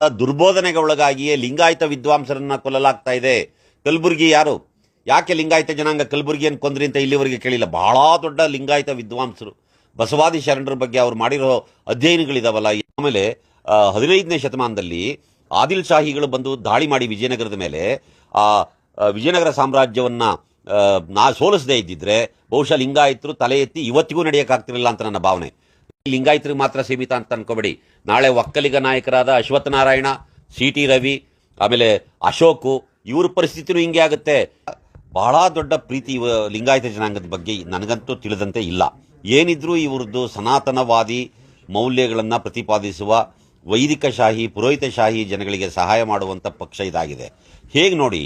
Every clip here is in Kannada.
ದುರ್ಬೋಧನೆಗೆ ಒಳಗಾಗಿಯೇ ಲಿಂಗಾಯತ ವಿದ್ವಾಂಸರನ್ನ ಕೊಲ್ಲಲಾಗ್ತಾ ಇದೆ. ಕಲಬುರ್ಗಿ ಯಾರು? ಯಾಕೆ ಲಿಂಗಾಯತ ಜನಾಂಗ ಕಲಬುರ್ಗಿಯನ್ನು ಕೊಂದ್ರಿ ಅಂತ ಇಲ್ಲಿವರೆಗೆ ಕೇಳಿಲ್ಲ? ಬಹಳ ದೊಡ್ಡ ಲಿಂಗಾಯತ ವಿದ್ವಾಂಸರು. ಬಸವಾದಿ ಶರಣರ ಬಗ್ಗೆ ಅವ್ರು ಮಾಡಿರೋ ಅಧ್ಯಯನಗಳಿದಾವಲ್ಲ. ಆಮೇಲೆ ಹದಿನೈದನೇ ಶತಮಾನದಲ್ಲಿ ಆದಿಲ್ ಶಾಹಿಗಳು ಬಂದು ದಾಳಿ ಮಾಡಿ ವಿಜಯನಗರದ ಮೇಲೆ, ಆ ವಿಜಯನಗರ ಸಾಮ್ರಾಜ್ಯವನ್ನ ನಾ ಸೋಲಿಸದೇ ಇದ್ದಿದ್ರೆ ಬಹುಶಃ ಲಿಂಗಾಯತರು ತಲೆ ಎತ್ತಿ ಇವತ್ತಿಗೂ ನಡೆಯಕ್ಕಾಗ್ತಿರಲಿಲ್ಲ ಅಂತ ನನ್ನ ಭಾವನೆ. ಲಿಂಗಾಯತರಿಗೆ ಮಾತ್ರ ಸೀಮಿತ ಅಂತ ಅನ್ಕೋಬೇಡಿ. ನಾಳೆ ಒಕ್ಕಲಿಗ ನಾಯಕರಾದ ಅಶ್ವಥ್ ನಾರಾಯಣ ಸಿ ಟಿ ರವಿ, ಆಮೇಲೆ ಅಶೋಕು, ಇವ್ರ ಪರಿಸ್ಥಿತಿನೂ ಹಿಂಗೆ ಆಗುತ್ತೆ. ಬಹಳ ದೊಡ್ಡ ಪ್ರೀತಿ ಲಿಂಗಾಯತ ಜನಾಂಗದ ಬಗ್ಗೆ ನನಗಂತೂ ತಿಳಿದಂತೆ ಇಲ್ಲ. ಏನಿದ್ರೂ ಇವ್ರದ್ದು ಸನಾತನವಾದಿ ಮೌಲ್ಯಗಳನ್ನು ಪ್ರತಿಪಾದಿಸುವ ವೈದಿಕ ವೈದಿಕಶಾಹಿ ಪುರೋಹಿತಶಾಹಿ ಜನಗಳಿಗೆ ಸಹಾಯ ಮಾಡುವಂಥ ಪಕ್ಷ ಇದಾಗಿದೆ. ಹೇಗೆ ನೋಡಿ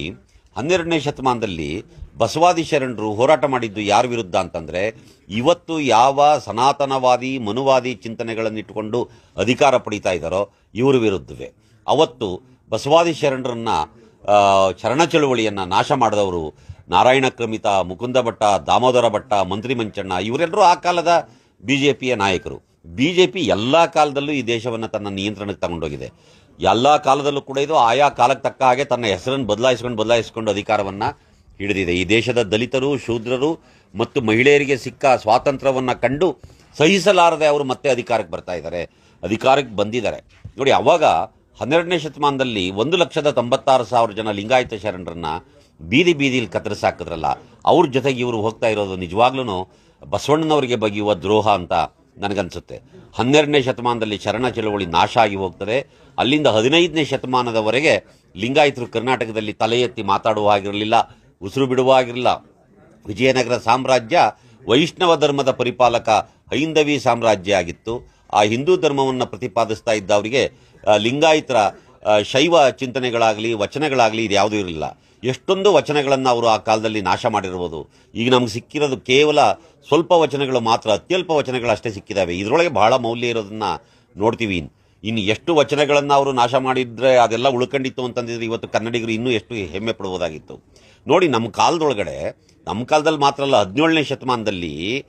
ಹನ್ನೆರಡನೇ ಶತಮಾನದಲ್ಲಿ ಬಸವಾದಿ ಶರಣರು ಹೋರಾಟ ಮಾಡಿದ್ದು ಯಾರ ವಿರುದ್ಧ ಅಂತಂದರೆ, ಇವತ್ತು ಯಾವ ಸನಾತನವಾದಿ, ಮನುವಾದಿ ಚಿಂತನೆಗಳನ್ನಿಟ್ಟುಕೊಂಡು ಅಧಿಕಾರ ಪಡೀತಾ ಇದ್ದಾರೋ ಇವರ ವಿರುದ್ಧವೇ. ಅವತ್ತು ಬಸವಾದಿ ಶರಣರನ್ನ ಶರಣ ಚಳುವಳಿಯನ್ನು ನಾಶ ಮಾಡಿದವರು ನಾರಾಯಣ ಕ್ರಮಿತ, ಮುಕುಂದ ಭಟ್ಟ, ದಾಮೋದರ ಭಟ್ಟ, ಮಂತ್ರಿ ಮಂಚಣ್ಣ, ಇವರೆಲ್ಲರೂ ಆ ಕಾಲದ ಬಿಜೆಪಿಯ ನಾಯಕರು. ಬಿ ಜೆ ಪಿ ಎಲ್ಲ ಕಾಲದಲ್ಲೂ ಈ ದೇಶವನ್ನು ತನ್ನ ನಿಯಂತ್ರಣಕ್ಕೆ ತಗೊಂಡೋಗಿದೆ. ಎಲ್ಲ ಕಾಲದಲ್ಲೂ ಕೂಡ ಇದು ಆಯಾ ಕಾಲಕ್ಕೆ ತಕ್ಕ ಹಾಗೆ ತನ್ನ ಹೆಸರನ್ನು ಬದಲಾಯಿಸ್ಕೊಂಡು ಬದಲಾಯಿಸಿಕೊಂಡು ಅಧಿಕಾರವನ್ನು ಹಿಡಿದಿದೆ. ಈ ದೇಶದ ದಲಿತರು, ಶೂದ್ರರು ಮತ್ತು ಮಹಿಳೆಯರಿಗೆ ಸಿಕ್ಕ ಸ್ವಾತಂತ್ರ್ಯವನ್ನು ಕಂಡು ಸಹಿಸಲಾರದೆ ಅವರು ಮತ್ತೆ ಅಧಿಕಾರಕ್ಕೆ ಬರ್ತಾ ಇದ್ದಾರೆ. ಅಧಿಕಾರಕ್ಕೆ ಬಂದಿದ್ದಾರೆ. ನೋಡಿ, ಅವಾಗ ಹನ್ನೆರಡನೇ ಶತಮಾನದಲ್ಲಿ ಒಂದು ಲಕ್ಷದ ತೊಂಬತ್ತಾರು ಸಾವಿರ ಜನ ಲಿಂಗಾಯತ ಶರಣರನ್ನ ಬೀದಿ ಬೀದಿಲಿ ಕತ್ತರಿಸಾಕಿದ್ರಲ್ಲ ಅವ್ರ ಜೊತೆಗೆ ಇವರು ಹೋಗ್ತಾ ಇರೋದು ನಿಜವಾಗ್ಲೂ ಬಸವಣ್ಣನವರಿಗೆ ಬಗೆಯುವ ದ್ರೋಹ ಅಂತ ನನಗನ್ಸುತ್ತೆ. ಹನ್ನೆರಡನೇ ಶತಮಾನದಲ್ಲಿ ಶರಣ ಚಳವಳಿ ನಾಶ ಆಗಿ ಹೋಗ್ತದೆ. ಅಲ್ಲಿಂದ ಹದಿನೈದನೇ ಶತಮಾನದವರೆಗೆ ಲಿಂಗಾಯತರು ಕರ್ನಾಟಕದಲ್ಲಿ ತಲೆ ಎತ್ತಿ ಮಾತಾಡುವ ಆಗಿರಲಿಲ್ಲ ಉಸಿರು ಬಿಡುವ ಆಗಿರಲಿಲ್ಲ ವಿಜಯನಗರ ಸಾಮ್ರಾಜ್ಯ ವೈಷ್ಣವ ಧರ್ಮದ ಪರಿಪಾಲಕ ಹೈಂದವಿ ಸಾಮ್ರಾಜ್ಯ ಆಗಿತ್ತು. ಆ ಹಿಂದೂ ಧರ್ಮವನ್ನು ಪ್ರತಿಪಾದಿಸ್ತಾ ಇದ್ದವರಿಗೆ ಲಿಂಗಾಯತರ ಶೈವ ಚಿಂತನೆಗಳಾಗಲಿ, ವಚನಗಳಾಗಲಿ ಇದು ಯಾವುದೂ ಇರಲಿಲ್ಲ. ಎಷ್ಟೊಂದು ವಚನಗಳನ್ನು ಅವರು ಆ ಕಾಲದಲ್ಲಿ ನಾಶ ಮಾಡಿರ್ಬೋದು. ಈಗ ನಮ್ಗೆ ಸಿಕ್ಕಿರೋದು ಕೇವಲ ಸ್ವಲ್ಪ ವಚನಗಳು ಮಾತ್ರ, ಅತ್ಯಲ್ಪ ವಚನಗಳು ಅಷ್ಟೇ ಸಿಕ್ಕಿದ್ದಾವೆ ಇದರೊಳಗೆ ಬಹಳ ಮೌಲ್ಯ ಇರೋದನ್ನು ನೋಡ್ತೀವಿ. ಇನ್ನು ಎಷ್ಟು ವಚನಗಳನ್ನು ಅವರು ನಾಶ ಮಾಡಿದರೆ ಅದೆಲ್ಲ ಉಳ್ಕೊಂಡಿತ್ತು ಅಂತಂದಿದ್ರೆ ಇವತ್ತು ಕನ್ನಡಿಗರು ಇನ್ನೂ ಎಷ್ಟು ಹೆಮ್ಮೆ ಪಡುವುದಾಗಿತ್ತು. ನೋಡಿ, ನಮ್ಮ ಕಾಲದೊಳಗಡೆ, ನಮ್ಮ ಕಾಲದಲ್ಲಿ ಮಾತ್ರ ಅಲ್ಲ, ಹದಿನೇಳನೇ ಶತಮಾನದಲ್ಲಿ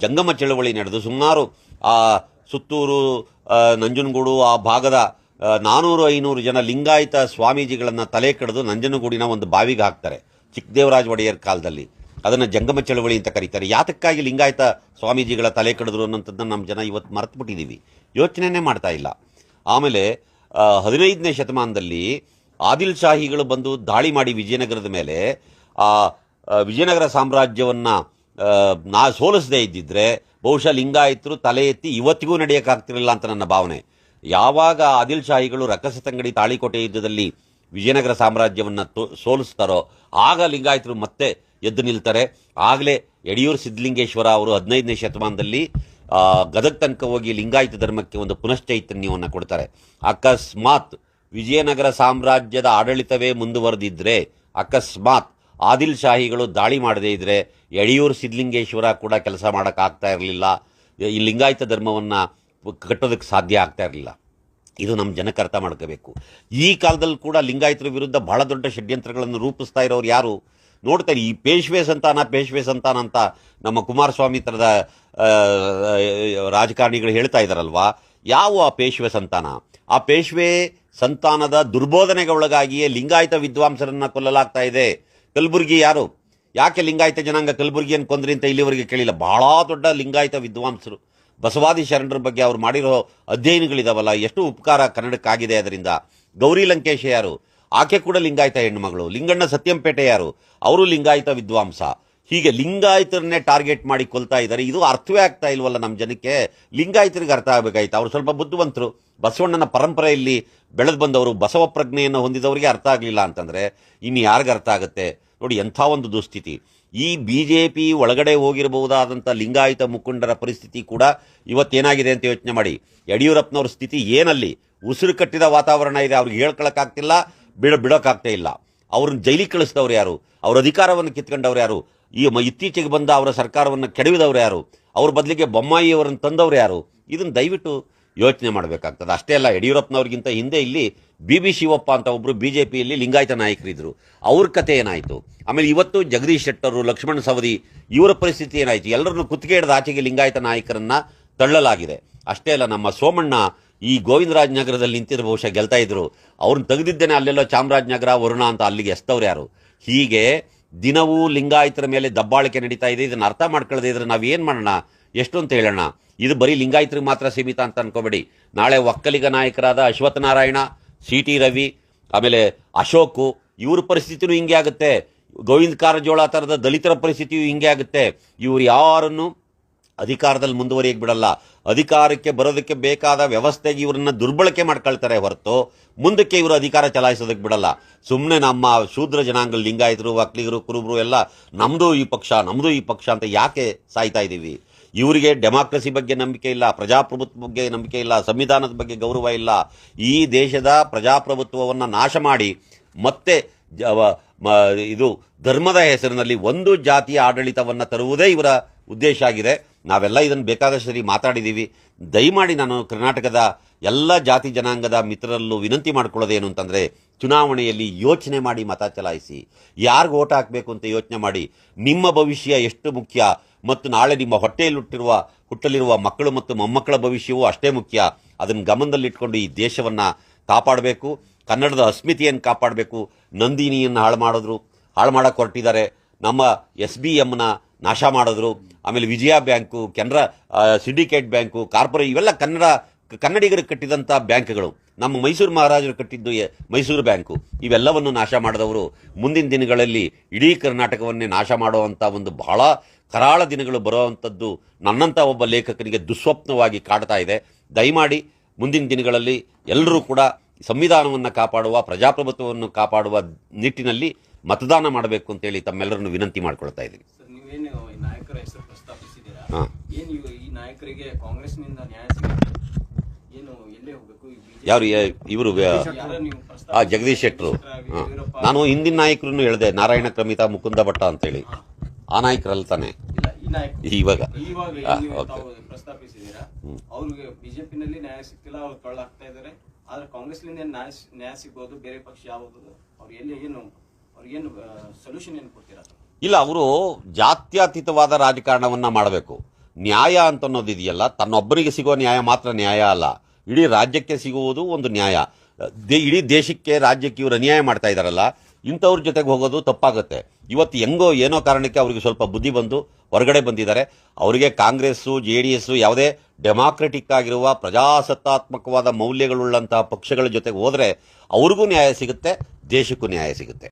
ಜಂಗಮ ಚಳವಳಿ ನಡೆದು ಸುಮಾರು, ಆ, ಸುತ್ತೂರು ನಂಜನಗೂಡು, ಆ ಭಾಗದ ನಾನೂರು ಐನೂರು ಜನ ಲಿಂಗಾಯತ ಸ್ವಾಮೀಜಿಗಳನ್ನು ತಲೆ ಕಡಿದು ನಂಜನಗೂಡಿನ ಒಂದು ಬಾವಿಗೆ ಹಾಕ್ತಾರೆ, ಚಿಕ್ಕದೇವರಾಜ ಒಡೆಯರ್ ಕಾಲದಲ್ಲಿ. ಅದನ್ನು ಜಂಗಮ ಚಳವಳಿ ಅಂತ ಕರೀತಾರೆ. ಯಾತಕ್ಕಾಗಿ ಲಿಂಗಾಯತ ಸ್ವಾಮೀಜಿಗಳ ತಲೆ ಕಡಿದ್ರು ಅನ್ನೋಂಥದ್ದನ್ನು ನಮ್ಮ ಜನ ಇವತ್ತು ಮರೆತು ಬಿಟ್ಟಿದ್ದೀವಿ ಯೋಚನೆನೇ ಮಾಡ್ತಾ ಇಲ್ಲ. ಆಮೇಲೆ ಹದಿನೈದನೇ ಶತಮಾನದಲ್ಲಿ ಆದಿಲ್ ಶಾಹಿಗಳು ಬಂದು ದಾಳಿ ಮಾಡಿ ವಿಜಯನಗರದ ಮೇಲೆ, ಆ ವಿಜಯನಗರ ಸಾಮ್ರಾಜ್ಯವನ್ನು ನಾ ಸೋಲಿಸದೇ ಇದ್ದಿದ್ರೆ ಬಹುಶಃ ಲಿಂಗಾಯತರು ತಲೆ ಎತ್ತಿ ಇವತ್ತಿಗೂ ನಡೆಯೋಕ್ಕಾಗ್ತಿರಲಿಲ್ಲ ಅಂತ ನನ್ನ ಭಾವನೆ. ಯಾವಾಗ ಆದಿಲ್ ಶಾಹಿಗಳು ರಕ್ಕಸತಂಗಡಿ ತಾಳಿಕೋಟೆ ಯುದ್ಧದಲ್ಲಿ ವಿಜಯನಗರ ಸಾಮ್ರಾಜ್ಯವನ್ನು ಸೋಲಿಸ್ತಾರೋ ಆಗ ಲಿಂಗಾಯತರು ಮತ್ತೆ ಎದ್ದು ನಿಲ್ತಾರೆ. ಆಗಲೇ ಯಡಿಯೂರು ಸಿದ್ದಲಿಂಗೇಶ್ವರ ಅವರು ಹದಿನೈದನೇ ಶತಮಾನದಲ್ಲಿ ಗದಗ ತನಕ ಹೋಗಿ ಲಿಂಗಾಯತ ಧರ್ಮಕ್ಕೆ ಒಂದು ಪುನಶ್ಚೈತನ್ಯವನ್ನು ಕೊಡ್ತಾರೆ. ಅಕಸ್ಮಾತ್ ವಿಜಯನಗರ ಸಾಮ್ರಾಜ್ಯದ ಆಡಳಿತವೇ ಮುಂದುವರೆದಿದ್ರೆ, ಅಕಸ್ಮಾತ್ ಆದಿಲ್ ಶಾಹಿಗಳು ದಾಳಿ ಮಾಡದೇ ಇದ್ದರೆ ಯಡಿಯೂರು ಸಿದ್ದಲಿಂಗೇಶ್ವರ ಕೂಡ ಕೆಲಸ ಮಾಡೋಕ್ಕಾಗ್ತಾ ಇರಲಿಲ್ಲ. ಈ ಲಿಂಗಾಯತ ಧರ್ಮವನ್ನು ಕಟ್ಟೋದಕ್ಕೆ ಸಾಧ್ಯ ಆಗ್ತಾ ಇರಲಿಲ್ಲ. ಇದು ನಮ್ಮ ಜನಕ್ಕೆ ಅರ್ಥ ಮಾಡ್ಕೋಬೇಕು. ಈ ಕಾಲದಲ್ಲಿ ಕೂಡ ಲಿಂಗಾಯತರ ವಿರುದ್ಧ ಬಹಳ ದೊಡ್ಡ ಷಡ್ಯಂತ್ರಗಳನ್ನು ರೂಪಿಸ್ತಾ ಇರೋರು ಯಾರು? ನೋಡ್ತಾರೆ ಈ ಪೇಶ್ವೆ ಸಂತಾನ ಪೇಶ್ವೆ ಸಂತಾನ ಅಂತ ನಮ್ಮ ಕುಮಾರಸ್ವಾಮಿ ಥರದ ರಾಜಕಾರಣಿಗಳು ಹೇಳ್ತಾ ಇದ್ದಾರಲ್ವಾ ಯಾವ ಆ ಪೇಶ್ವೆ ಸಂತಾನ ಆ ಪೇಶ್ವೆ ಸಂತಾನದ ದುರ್ಬೋಧನೆಗೆ ಒಳಗಾಗಿಯೇ ಲಿಂಗಾಯತ ವಿದ್ವಾಂಸರನ್ನು ಕೊಲ್ಲಲಾಗ್ತಾ ಇದೆ. ಕಲಬುರಗಿ ಯಾರು? ಯಾಕೆ ಲಿಂಗಾಯತ ಜನಾಂಗ ಕಲಬುರಗಿಯನ್ನು ಕೊಂದ್ರಿ ಅಂತ ಇಲ್ಲಿವರೆಗೆ ಕೇಳಿಲ್ಲ? ಬಹಳ ದೊಡ್ಡ ಲಿಂಗಾಯತ ವಿದ್ವಾಂಸರು. ಬಸವಾದಿ ಶರಣರ ಬಗ್ಗೆ ಅವ್ರು ಮಾಡಿರೋ ಅಧ್ಯಯನಗಳಿದಾವಲ್ಲ, ಎಷ್ಟು ಉಪಕಾರ ಕನ್ನಡಕ್ಕಾಗಿದೆ ಅದರಿಂದ. ಗೌರಿ ಲಂಕೇಶ ಯಾರು? ಆಕೆ ಕೂಡ ಲಿಂಗಾಯತ ಹೆಣ್ಣುಮಗಳು. ಲಿಂಗಣ್ಣ ಸತ್ಯಂಪೇಟೆ ಯಾರು? ಅವರು ಲಿಂಗಾಯತ ವಿದ್ವಾಂಸ. ಹೀಗೆ ಲಿಂಗಾಯತರನ್ನೇ ಟಾರ್ಗೆಟ್ ಮಾಡಿ ಕೊಲ್ತಾ ಇದ್ದಾರೆ. ಇದು ಅರ್ಥವೇ ಆಗ್ತಾ ಇಲ್ವಲ್ಲ ನಮ್ಮ ಜನಕ್ಕೆ? ಲಿಂಗಾಯತರಿಗೆ ಅರ್ಥ ಆಗಬೇಕಾಯ್ತು. ಅವರು ಸ್ವಲ್ಪ ಬುದ್ಧಿವಂತರು. ಬಸವಣ್ಣನ ಪರಂಪರೆಯಲ್ಲಿ ಬೆಳೆದು ಬಂದವರು ಬಸವ ಪ್ರಜ್ಞೆಯನ್ನು ಹೊಂದಿದವರಿಗೆ ಅರ್ಥ ಆಗಲಿಲ್ಲ ಅಂತಂದರೆ ಇನ್ನು ಯಾರಿಗೆ ಅರ್ಥ ಆಗುತ್ತೆ? ನೋಡಿ ಎಂಥ ಒಂದು ದುಸ್ಥಿತಿ. ಈ ಬಿ ಜೆ ಪಿ ಒಳಗಡೆ ಹೋಗಿರಬಹುದಾದಂಥ ಲಿಂಗಾಯತ ಮುಖಂಡರ ಪರಿಸ್ಥಿತಿ ಕೂಡ ಇವತ್ತೇನಾಗಿದೆ ಅಂತ ಯೋಚನೆ ಮಾಡಿ. ಯಡಿಯೂರಪ್ಪನವ್ರ ಸ್ಥಿತಿ ಏನಲ್ಲಿ? ಉಸಿರು ಕಟ್ಟಿದ ವಾತಾವರಣ ಇದೆ, ಅವ್ರಿಗೆ ಹೇಳ್ಕೊಳಕ್ಕಾಗ್ತಿಲ್ಲ, ಬಿಡ ಬಿಡೋಕ್ಕಾಗ್ತಾ ಇಲ್ಲ. ಅವ್ರನ್ನ ಜೈಲಿಗೆ ಕಳಿಸಿದವ್ರು ಯಾರು? ಅವ್ರ ಅಧಿಕಾರವನ್ನು ಕಿತ್ಕೊಂಡವ್ರು ಯಾರು? ಈ ಮ- ಇತ್ತೀಚೆಗೆ ಬಂದ ಅವರ ಸರ್ಕಾರವನ್ನು ಕೆಡವಿದವ್ರು ಯಾರು? ಅವ್ರ ಬದಲಿಗೆ ಬೊಮ್ಮಾಯಿ ಅವರನ್ನು ತಂದವ್ರು ಯಾರು? ಇದನ್ನು ದಯವಿಟ್ಟು ಯೋಚನೆ ಮಾಡಬೇಕಾಗ್ತದೆ. ಅಷ್ಟೇ ಅಲ್ಲ, ಯಡಿಯೂರಪ್ಪನವ್ರಿಗಿಂತ ಹಿಂದೆ ಇಲ್ಲಿ ಬಿ ಬಿ ಶಿವಪ್ಪ ಅಂತ ಒಬ್ಬರು ಬಿ ಜೆ ಪಿಯಲ್ಲಿ ಲಿಂಗಾಯತ ನಾಯಕರಿದ್ರು. ಅವ್ರ ಕತೆ ಏನಾಯಿತು? ಆಮೇಲೆ ಇವತ್ತು ಜಗದೀಶ್ ಶೆಟ್ಟರು, ಲಕ್ಷ್ಮಣ ಸವದಿ, ಇವರ ಪರಿಸ್ಥಿತಿ ಏನಾಯಿತು? ಎಲ್ಲರನ್ನು ಕುತ್ತಿಗೆ ಹಿಡಿದ ಆಚೆಗೆ ಲಿಂಗಾಯತ ನಾಯಕರನ್ನು ತಳ್ಳಲಾಗಿದೆ. ಅಷ್ಟೇ ಅಲ್ಲ, ನಮ್ಮ ಸೋಮಣ್ಣ ಈ ಗೋವಿಂದರಾಜನಗರದಲ್ಲಿ ನಿಂತಿರೋ ಬಹುಶಃ ಗೆಲ್ತಾ ಇದ್ರು. ಅವ್ರನ್ನ ತೆಗೆದಿದ್ದೇನೆ ಅಲ್ಲೆಲ್ಲೋ ಚಾಮರಾಜನಗರ ವರುಣ ಅಂತ ಅಲ್ಲಿಗೆ ಎಸ್ತವ್ರು ಯಾರು? ಹೀಗೆ ದಿನವೂ ಲಿಂಗಾಯತರ ಮೇಲೆ ದಬ್ಬಾಳಿಕೆ ನಡೀತಾ ಇದೆ. ಇದನ್ನು ಅರ್ಥ ಮಾಡ್ಕೊಳ್ಳದೆ ಇದ್ರೆ ನಾವು ಏನು ಮಾಡೋಣ? ಎಷ್ಟು ಅಂತ ಹೇಳೋಣ? ಇದು ಬರೀ ಲಿಂಗಾಯತರಿಗೆ ಮಾತ್ರ ಸೀಮಿತ ಅಂತ ಅನ್ಕೋಬೇಡಿ. ನಾಳೆ ಒಕ್ಕಲಿಗ ನಾಯಕರಾದ ಅಶ್ವತ್ಥ ನಾರಾಯಣ ಸಿ ಟಿ ರವಿ, ಆಮೇಲೆ ಅಶೋಕು, ಇವ್ರ ಪರಿಸ್ಥಿತಿನೂ ಹಿಂಗೆ ಆಗುತ್ತೆ. ಗೋವಿಂದ ಕಾರಜೋಳ ಥರದ ದಲಿತರ ಪರಿಸ್ಥಿತಿಯು ಹಿಂಗೆ ಆಗುತ್ತೆ. ಇವರು ಯಾರನ್ನು ಅಧಿಕಾರದಲ್ಲಿ ಮುಂದುವರಿಯಕ್ಕೆ ಬಿಡಲ್ಲ. ಅಧಿಕಾರಕ್ಕೆ ಬರೋದಕ್ಕೆ ಬೇಕಾದ ವ್ಯವಸ್ಥೆಗೆ ಇವರನ್ನ ದುರ್ಬಳಕೆ ಮಾಡ್ಕೊಳ್ತಾರೆ ಹೊರತು ಮುಂದಕ್ಕೆ ಇವರು ಅಧಿಕಾರ ಚಲಾಯಿಸೋದಕ್ಕೆ ಬಿಡಲ್ಲ. ಸುಮ್ಮನೆ ನಮ್ಮ ಶೂದ್ರ ಜನಾಂಗ ಲಿಂಗಾಯತರು, ವಕ್ಲಿಗರು, ಕುರುಬರು ಎಲ್ಲ ನಮ್ಮದು ಈ ಪಕ್ಷ ನಮ್ಮದು ಈ ಪಕ್ಷ ಅಂತ ಯಾಕೆ ಸಾಯ್ತಾ ಇದ್ದೀವಿ ಇವರಿಗೆ ಡೆಮಾಕ್ರಸಿ ಬಗ್ಗೆ ನಂಬಿಕೆ ಇಲ್ಲ, ಪ್ರಜಾಪ್ರಭುತ್ವ ಬಗ್ಗೆ ನಂಬಿಕೆ ಇಲ್ಲ, ಸಂವಿಧಾನದ ಬಗ್ಗೆ ಗೌರವ ಇಲ್ಲ. ಈ ದೇಶದ ಪ್ರಜಾಪ್ರಭುತ್ವವನ್ನು ನಾಶ ಮಾಡಿ ಮತ್ತೆ ಇದು ಧರ್ಮದ ಹೆಸರಿನಲ್ಲಿ ಒಂದು ಜಾತಿಯ ಆಡಳಿತವನ್ನು ತರುವುದೇ ಇವರ ಉದ್ದೇಶ ಆಗಿದೆ. ನಾವೆಲ್ಲ ಇದನ್ನು ಬೇಕಾದಷ್ಟು ಸರಿ ಮಾತಾಡಿದ್ದೀವಿ ದಯಮಾಡಿ ನಾನು ಕರ್ನಾಟಕದ ಎಲ್ಲ ಜಾತಿ ಜನಾಂಗದ ಮಿತ್ರರಲ್ಲೂ ವಿನಂತಿ ಮಾಡ್ಕೊಳ್ಳೋದೇನು ಅಂತಂದರೆ ಚುನಾವಣೆಯಲ್ಲಿ ಯೋಚನೆ ಮಾಡಿ ಮತ ಚಲಾಯಿಸಿ. ಯಾರಿಗೆ ಓಟ್ ಹಾಕಬೇಕು ಅಂತ ಯೋಚನೆ ಮಾಡಿ. ನಿಮ್ಮ ಭವಿಷ್ಯ ಎಷ್ಟು ಮುಖ್ಯ? ಮತ್ತು ನಾಳೆ ನಿಮ್ಮ ಹೊಟ್ಟೆಯಲ್ಲಿ ಹುಟ್ಟಿರುವ ಹುಟ್ಟಲಿರುವ ಮಕ್ಕಳು ಮತ್ತು ಮೊಮ್ಮಕ್ಕಳ ಭವಿಷ್ಯವೂ ಅಷ್ಟೇ ಮುಖ್ಯ. ಅದನ್ನು ಗಮನದಲ್ಲಿಟ್ಕೊಂಡು ಈ ದೇಶವನ್ನು ಕಾಪಾಡಬೇಕು. ಕನ್ನಡದ ಅಸ್ಮಿತೆಯನ್ನು ಕಾಪಾಡಬೇಕು. ನಂದಿನಿಯನ್ನು ಹಾಳು ಮಾಡಿದ್ರು. ಹಾಳು ಮಾಡೋಕ್ಕೆ ಹೊರಟಿದ್ದಾರೆ. ನಮ್ಮ ಎಸ್ ಬಿ ಎಮ್ನ ನಾಶ ಮಾಡಿದ್ರು. ಆಮೇಲೆ Vijaya bank, Canara syndicate bank, ಕಾರ್ಪೊರೇ, ಇವೆಲ್ಲ ಕನ್ನಡ, ಕನ್ನಡಿಗರು ಕಟ್ಟಿದಂಥ ಬ್ಯಾಂಕ್ಗಳು. ನಮ್ಮ ಮೈಸೂರು ಮಹಾರಾಜರು ಕಟ್ಟಿದ್ದು ಮೈಸೂರು ಬ್ಯಾಂಕು. ಇವೆಲ್ಲವನ್ನು ನಾಶ ಮಾಡಿದವರು ಮುಂದಿನ ದಿನಗಳಲ್ಲಿ ಇಡೀ ಕರ್ನಾಟಕವನ್ನೇ ನಾಶ ಮಾಡುವಂಥ ಒಂದು ಬಹಳ ಕರಾಳ ದಿನಗಳು ಬರುವಂಥದ್ದು ನನ್ನಂಥ ಒಬ್ಬ ಲೇಖಕನಿಗೆ ದುಸ್ವಪ್ನವಾಗಿ ಕಾಡ್ತಾ ಇದೆ. ದಯಮಾಡಿ ಮುಂದಿನ ದಿನಗಳಲ್ಲಿ ಎಲ್ಲರೂ ಕೂಡ ಸಂವಿಧಾನವನ್ನು ಕಾಪಾಡುವ ಪ್ರಜಾಪ್ರಭುತ್ವವನ್ನು ಕಾಪಾಡುವ ನಿಟ್ಟಿನಲ್ಲಿ ಮತದಾನ ಮಾಡಬೇಕು ಅಂತೇಳಿ ತಮ್ಮೆಲ್ಲರನ್ನು ವಿನಂತಿ ಮಾಡ್ಕೊಳ್ತಾ ಇದ್ದೀನಿ. ಈ ಯಾರು ಇವರು ಆ ಜಗದೀಶ್ ಶೆಟ್ಟರು. ನಾನು ಹಿಂದಿನ ನಾಯಕರನ್ನು ಹೇಳಿದೆ ನಾರಾಯಣ ಕ್ರಮಿತ ಮುಕುಂದ ಭಟ್ಟ ಅಂತೇಳಿ ಹಾ. ಆ ನಾಯಕರಲ್ಲ ತಾನೆ ಇವಾಗ ಅವ್ರಿಗೆ ಬಿಜೆಪಿನಲ್ಲಿ ನ್ಯಾಯ ಸಿಗ್ತಿಲ್ಲ ಅವ್ರು ಕಳ್ಳಾಗ್ತಾ ಇದಾರೆ ಆದ್ರೆ ಕಾಂಗ್ರೆಸ್ನಿಂದ ಏನ್ ನ್ಯಾಯ ನ್ಯಾಯ ಸಿಗ್ಬೋದು ಬೇರೆ ಪಕ್ಷ ಯಾವುದು? ಅವ್ರು ಎಲ್ಲಿ ಏನು ಅವ್ರಿಗೇನು ಸೊಲ್ಯೂಷನ್ ಏನು ಕೊಡ್ತೀರಾ? ಇಲ್ಲ ಅವರು ಜಾತ್ಯತೀತವಾದ ರಾಜಕಾರಣವನ್ನ ಮಾಡಬೇಕು. ನ್ಯಾಯ ಅಂತ ಅನ್ನೋದಿದೆಯಲ್ಲ ತನ್ನೊಬ್ಬರಿಗೆ ಸಿಗೋ ನ್ಯಾಯ ಮಾತ್ರ ನ್ಯಾಯ ಅಲ್ಲ. ಇಡೀ ರಾಜ್ಯಕ್ಕೆ ಸಿಗುವುದು ಒಂದು ನ್ಯಾಯ. ಇಡೀ ದೇಶಕ್ಕೆ ರಾಜ್ಯಕ್ಕೆ ಇವರು ಅನ್ಯಾಯ ಮಾಡ್ತಾ ಇದ್ದಾರಲ್ಲ ಇಂಥವ್ರ ಜೊತೆಗೆ ಹೋಗೋದು ತಪ್ಪಾಗುತ್ತೆ. ಇವತ್ತು ಹೆಂಗೋ ಏನೋ ಕಾರಣಕ್ಕೆ ಅವರಿಗೆ ಸ್ವಲ್ಪ ಬುದ್ಧಿ ಬಂದು ಹೊರಗಡೆ ಬಂದಿದ್ದಾರೆ. ಅವರಿಗೆ ಕಾಂಗ್ರೆಸ್ಸು, ಜೆ ಡಿ ಎಸ್ಸು ಯಾವುದೇ ಡೆಮಾಕ್ರೆಟಿಕ್ ಆಗಿರುವ ಪ್ರಜಾಸತ್ತಾತ್ಮಕವಾದ ಮೌಲ್ಯಗಳುಳ್ಳಂತಹ ಪಕ್ಷಗಳ ಜೊತೆಗೆ ಹೋದರೆ ಅವ್ರಿಗೂ ನ್ಯಾಯ ಸಿಗುತ್ತೆ, ದೇಶಕ್ಕೂ ನ್ಯಾಯ ಸಿಗುತ್ತೆ.